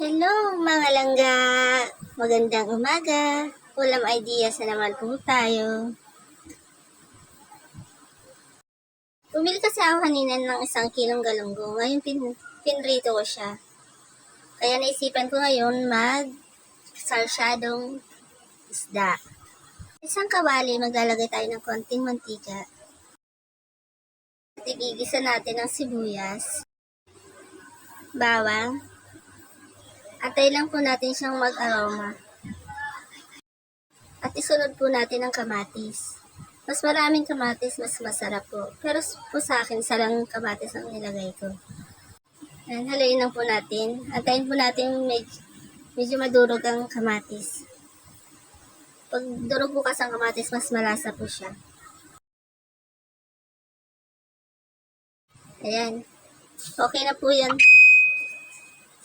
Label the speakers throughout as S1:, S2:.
S1: Hello mga langga! Magandang umaga! Ulam ideas na naman po tayo. Bumili kasi ako kanina ng isang kilong galunggong. Ngayon pin pinrito ko siya. Kaya naisipan ko ngayon mag sarsyadong isda. Isang kawali, maglalagay tayo ng konting mantika. At natin ng sibuyas, bawang, Atay lang po natin siyang mag-aroma. At isunod po natin ang kamatis. Mas maraming kamatis, mas masarap po. Pero po sa akin, sarang kamatis ang nilagay ko. Ayan, haluin lang po natin. Antayin po natin med- medyo madurog ang kamatis. Pag durog po kasi ang kamatis, mas malasa po siya. Ayan. Okay na po yan.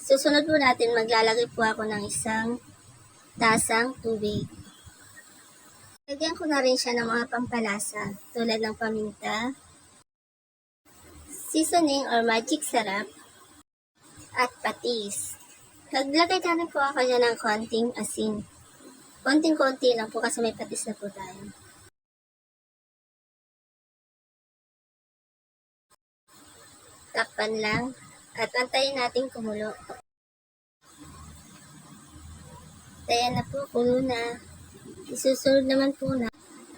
S1: Susunod po natin, maglalagay po ako ng isang tasang tubig. Lagyan ko na rin siya ng mga pampalasa, tulad ng paminta, seasoning or magic sarap, at patis. Naglagay na po ako dyan ng konting asin. Konting-konti lang po kasi may patis na po tayo. Takpan lang at antayin natin kumulo. Kaya na po, kulo na. Isusunod naman po na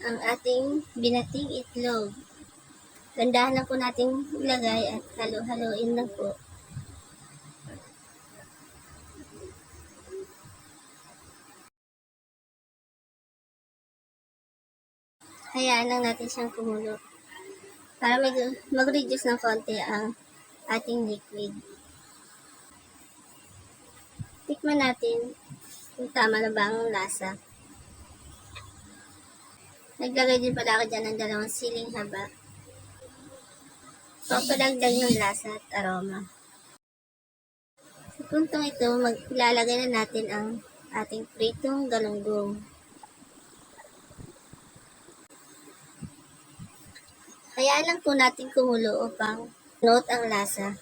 S1: ang ating binating itlog. Gandahan lang po natin ilagay at halo-haloin lang po. Hayaan lang natin siyang kumulo para mag-reduce ng konti ang ating liquid. Tikman natin kung tama na ba ang lasa. Naglagay din pala ako dyan ng dalawang siling haba. Papadagdag ng lasa at aroma. Sa puntong ito, maglalagay na natin ang ating pritong galunggong. Kaya lang po natin kumulo upang note ang lasa.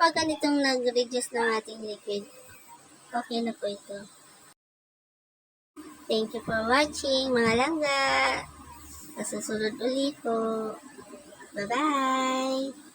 S1: Pag ganitong nag-reduce ng ating liquid, okay na po ito. Thank you for watching, mga langga. Sa susunod ulit po. Bye-bye!